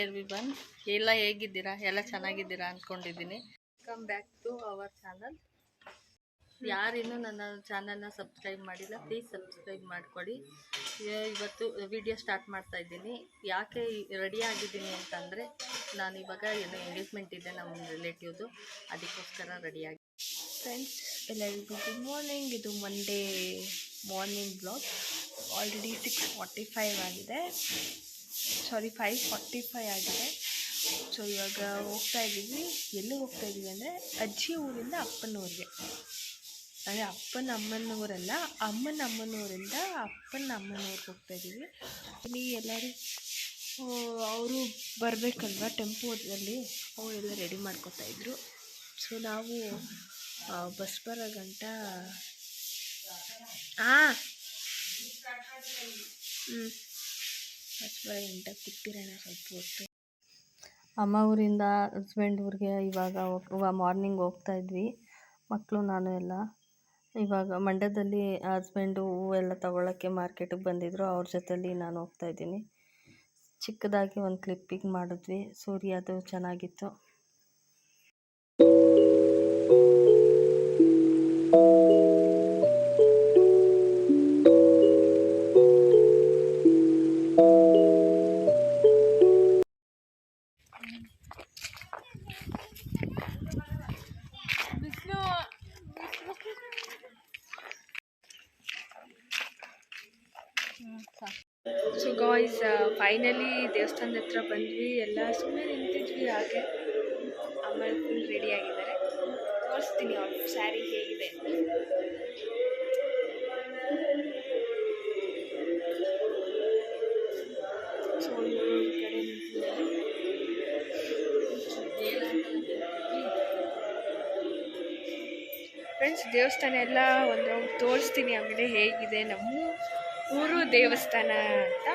Every ಬನ್ ಎಲ್ಲ ಹೇಗಿದ್ದೀರಾ? ಎಲ್ಲ ಚೆನ್ನಾಗಿದ್ದೀರಾ ಅಂದ್ಕೊಂಡಿದ್ದೀನಿ come back to our channel ಯಾರಿನ್ನೂ ನನ್ನ ಚಾನಲ್ನ ಸಬ್ಸ್ಕ್ರೈಬ್ ಮಾಡಿಲ್ಲ ಪ್ಲೀಸ್ ಸಬ್ಸ್ಕ್ರೈಬ್ ಮಾಡಿಕೊಡಿ. ಇವತ್ತು ವಿಡಿಯೋ ಸ್ಟಾರ್ಟ್ ಮಾಡ್ತಾ ಇದ್ದೀನಿ. ಯಾಕೆ ರೆಡಿ ಆಗಿದ್ದೀನಿ ಅಂತಂದರೆ, ನಾನು ಇವಾಗ ಏನು ಎಂಗೇಜ್ಮೆಂಟ್ ಇದೆ ನಮ್ಮ ರಿಲೇಟಿವ್ದು ಅದಕ್ಕೋಸ್ಕರ ರೆಡಿಯಾಗಿ ಫ್ರೆಂಡ್ಸ್ ಎಲ್ಲರಿಗೂ ಗುಡ್ ಮಾರ್ನಿಂಗ್ ಇದು Monday morning blog already six forty five ಆಗಿದೆ. ಸಾರಿ ಫೈವ್ ಫಾರ್ಟಿ ಫೈವ್ ಆಗಿದೆ. ಸೊ ಇವಾಗ ಹೋಗ್ತಾ ಇದ್ದೀವಿ. ಎಲ್ಲಿ ಹೋಗ್ತಾ ಇದ್ದೀವಿ ಅಂದರೆ ಅಜ್ಜಿ ಊರಿಂದ ಅಪ್ಪನವ್ರಿಗೆ ಅಂದರೆ ಅಪ್ಪನ ಅಮ್ಮನವರಲ್ಲ ಅಮ್ಮನ ಅಮ್ಮನೂರಿಂದ ಅಪ್ಪನ ಅಮ್ಮನೂರಿಗೆ ಹೋಗ್ತಾ ಇದ್ದೀವಿ. ಇಲ್ಲಿ ಎಲ್ಲರೂ ಅವರು ಬರಬೇಕಲ್ವ ಟೆಂಪೋದಲ್ಲಿ ಅವರೆಲ್ಲ ರೆಡಿ ಮಾಡ್ಕೊತಾ ಇದ್ರು. ಸೊ ನಾವು ಬಸ್ ಬರೋ ಗಂಟ ಹಾಂ ಹ್ಞೂ ಸ್ವಲ್ಪ ಹೊತ್ತು. ಅಮ್ಮ ಊರಿಂದ ಹಸ್ಬೆಂಡ್ ಊರಿಗೆ ಇವಾಗ ಮಾರ್ನಿಂಗ್ ಹೋಗ್ತಾ ಇದ್ವಿ. ಮಕ್ಕಳು ನಾನು ಎಲ್ಲ. ಇವಾಗ ಮಂಡ್ಯದಲ್ಲಿ ಹಸ್ಬೆಂಡು ಎಲ್ಲ ತಗೊಳ್ಳೋಕ್ಕೆ ಮಾರ್ಕೆಟಿಗೆ ಬಂದಿದ್ದರು ಅವ್ರ ಜೊತೆಲಿ ನಾನು ಹೋಗ್ತಾ ಇದ್ದೀನಿ. ಚಿಕ್ಕದಾಗಿ ಒಂದು ಕ್ಲಿಪ್ಪಿಂಗ್ ಮಾಡಿದ್ವಿ. ಸೂರ್ಯದು ಚೆನ್ನಾಗಿತ್ತು. ಸೊ ಗಾಯ್ಸ್ ಫೈನಲಿ ದೇವಸ್ಥಾನದ ಹತ್ರ ಬಂದ್ವಿ. ಎಲ್ಲ ಸುಮ್ಮನೆ ನಿಂತಿದ್ವಿ ಹಾಗೆ. ಆಮೇಲೆ ಫುಲ್ ರೆಡಿ ಆಗಿದ್ದಾರೆ. ತೋರಿಸ್ತೀನಿ ಅವ್ರ ಸ್ಯಾರಿ ಹೇಗಿದೆ ಫ್ರೆಂಡ್ಸ್ ದೇವಸ್ಥಾನ ಎಲ್ಲ ಒಂದು ತೋರಿಸ್ತೀನಿ ಆಮೇಲೆ ಹೇಗಿದೆ. ನಮ್ಮ ಊರು ದೇವಸ್ಥಾನ ಅಂತ.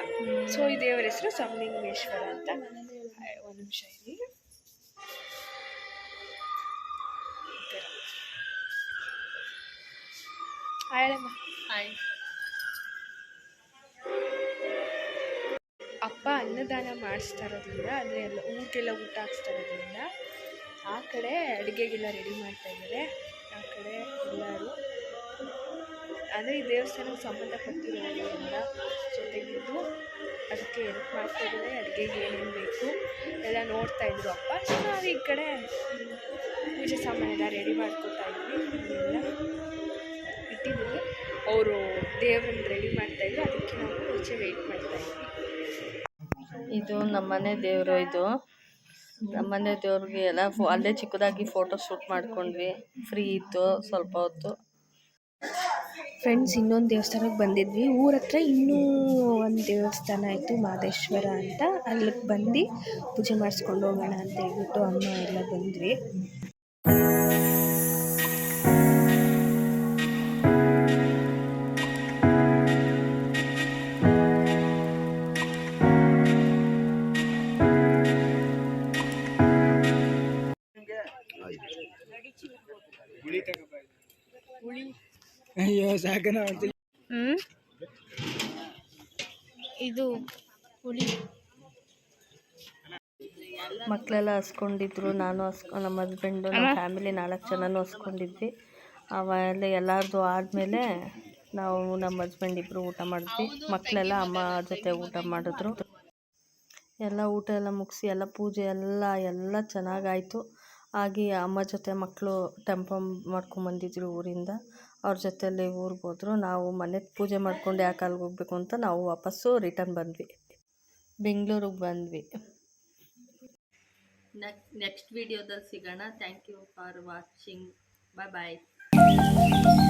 ಸೊ ಈ ದೇವರ ಹೆಸರು ಸಮಲಿಂಗೇಶ್ವರ ಅಂತ ಒಂದು ನಿಮಿಷ ಇಲ್ಲಿ ಹಾಯ್ ಅಪ್ಪ ಅನ್ನದಾನ ಮಾಡಿಸ್ತಾ ಇರೋದ್ರಿಂದ ಅಂದರೆ ಎಲ್ಲ ಊಟೆಲ್ಲ ಊಟ ಹಾಕ್ಸ್ತಾ ಇರೋದ್ರಿಂದ ಆ ಕಡೆ ಅಡುಗೆಗೆಲ್ಲ ರೆಡಿ ಮಾಡ್ತಾ ಇದ್ದಾರೆ. ಆ ಕಡೆ ಎಲ್ಲರೂ. ಅಂದರೆ ಈ ದೇವಸ್ಥಾನಕ್ಕೆ ಸಂಬಂಧಪಟ್ಟಿರೋದ್ರಿಂದ ಜೊತೆಗಿದ್ದು ಅದಕ್ಕೆ ಹೆಲ್ಪ್ ಮಾಡ್ತಾ ಇದ್ದಾರೆ ಅಡುಗೆಗೆ ಏನೇನು ಬೇಕು ಎಲ್ಲ ನೋಡ್ತಾ ಇದ್ರು ಅಪ್ಪ. ನಾವು ಈ ಕಡೆ ಪೂಜೆ ಸಾಮಾನೆಲ್ಲ ರೆಡಿ ಮಾಡ್ಕೊತಾ ಇದ್ವಿ. ಎಲ್ಲ ಇಟ್ಟಿದ್ದೀವಿ. ಅವರು ದೇವ್ರನ್ನ ರೆಡಿ ಮಾಡ್ತಾಯಿದ್ರು ಅದಕ್ಕೆ ನಾವು ಪೂಜೆ ವೆಯ್ಟ್ ಮಾಡ್ತಾ ಇದ್ವಿ. ಇದು ನಮ್ಮನೆ ದೇವರು ಇದು. ನಮ್ಮನೆ ದೇವ್ರಿಗೆ ಎಲ್ಲ ಫೋ, ಅಲ್ಲೇ ಚಿಕ್ಕದಾಗಿ ಫೋಟೋ ಶೂಟ್ ಮಾಡ್ಕೊಂಡ್ವಿ. ಫ್ರೀ ಇತ್ತು, ಸ್ವಲ್ಪ ಹೊತ್ತು. ಫ್ರೆಂಡ್ಸ್ ಇನ್ನೊಂದು ದೇವಸ್ಥಾನಕ್ಕೆ ಬಂದಿದ್ವಿ. ಊರ ಹತ್ರ ಇನ್ನೂ ಒಂದು ದೇವಸ್ಥಾನ ಇತ್ತು, ಮಾದೇಶ್ವರ ಅಂತ. ಅಲ್ಲಿಗೆ ಬಂದು ಪೂಜೆ ಮಾಡಿಸ್ಕೊಂಡು ಹೋಗೋಣ ಅಂತ ಹೇಳ್ಬಿಟ್ಟು ಅಮ್ಮ ಎಲ್ಲ ಬಂದ್ವಿ. ಅಯ್ಯೋ ಸಾಕನ ಹ್ಞೂ ಇದು ಹುಳಿ ಮಕ್ಕಳೆಲ್ಲ ಹಸ್ಕೊಂಡಿದ್ರು ನಾನು ಹಸ್ಕೊ ನಮ್ಮ ಹಸ್ಬೆಂಡು ನಮ್ಮ ಫ್ಯಾಮಿಲಿ ನಾಲ್ಕು ಜನನೂ ಹಸ್ಕೊಂಡಿದ್ವಿ. ಅವೆಲ್ಲ ಎಲ್ಲರದು ಆದಮೇಲೆ ನಾವು ನಮ್ಮ ಹಸ್ಬೆಂಡ್ ಇಬ್ಬರು ಊಟ ಮಾಡಿದ್ವಿ. ಮಕ್ಕಳೆಲ್ಲ ಅಮ್ಮ ಜೊತೆ ಊಟ ಮಾಡಿದ್ರು. ಎಲ್ಲ ಊಟ ಎಲ್ಲ ಮುಗಿಸಿ ಎಲ್ಲ ಪೂಜೆ ಎಲ್ಲ ಎಲ್ಲ ಚೆನ್ನಾಗಾಯಿತು. ಹಾಗೆ ಅಮ್ಮ ಜೊತೆ ಮಕ್ಕಳು ಟೆಂಪೋ ಮಾಡ್ಕೊಂಬಂದಿದ್ರು ಊರಿಂದ. ಅವ್ರ ಜೊತೆಯಲ್ಲಿ ಊರಿಗೆ ಹೋದ್ರು. ನಾವು ಮನೆ ಪೂಜೆ ಮಾಡ್ಕೊಂಡು ಯಾಕೆ ಅಲ್ಲಿಗೆ ಹೋಗ್ಬೇಕು ಅಂತ ನಾವು ವಾಪಸ್ಸು ರಿಟರ್ನ್ ಬಂದ್ವಿ. ಬೆಂಗಳೂರಿಗೆ ಬಂದ್ವಿ. ನೆಕ್ಸ್ಟ್ ವಿಡಿಯೋದಲ್ಲಿ ಸಿಗೋಣ. Thank you for watching bye bye